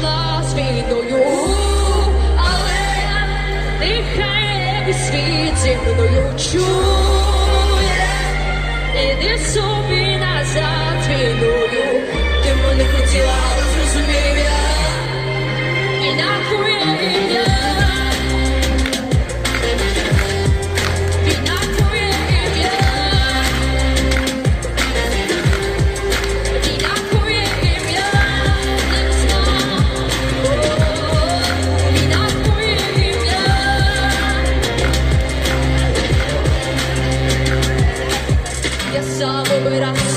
знайшла свій дою, але нехай не світі мною чує, іди собі назад війною, ти мене хотіла, зрозумів я. І нахуя. fuera.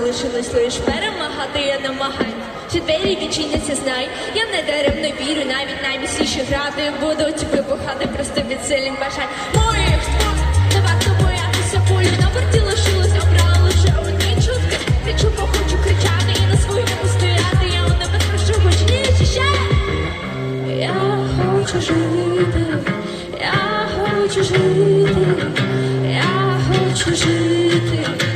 лишилось лиш перемагати я намагань. Чи двері відчиняться, знай, я не даремно вірю, навіть найміцніші грати будуть вибухати просто від сильних бажань. Моїх спорт, не варто боятися полі на борті лишилось, обрала лише одні чутки. Кричу, хочу кричати і на своєму стояти. Я у небе прошу, хоч ні, очищає. Я хочу жити, я хочу жити, я хочу жити.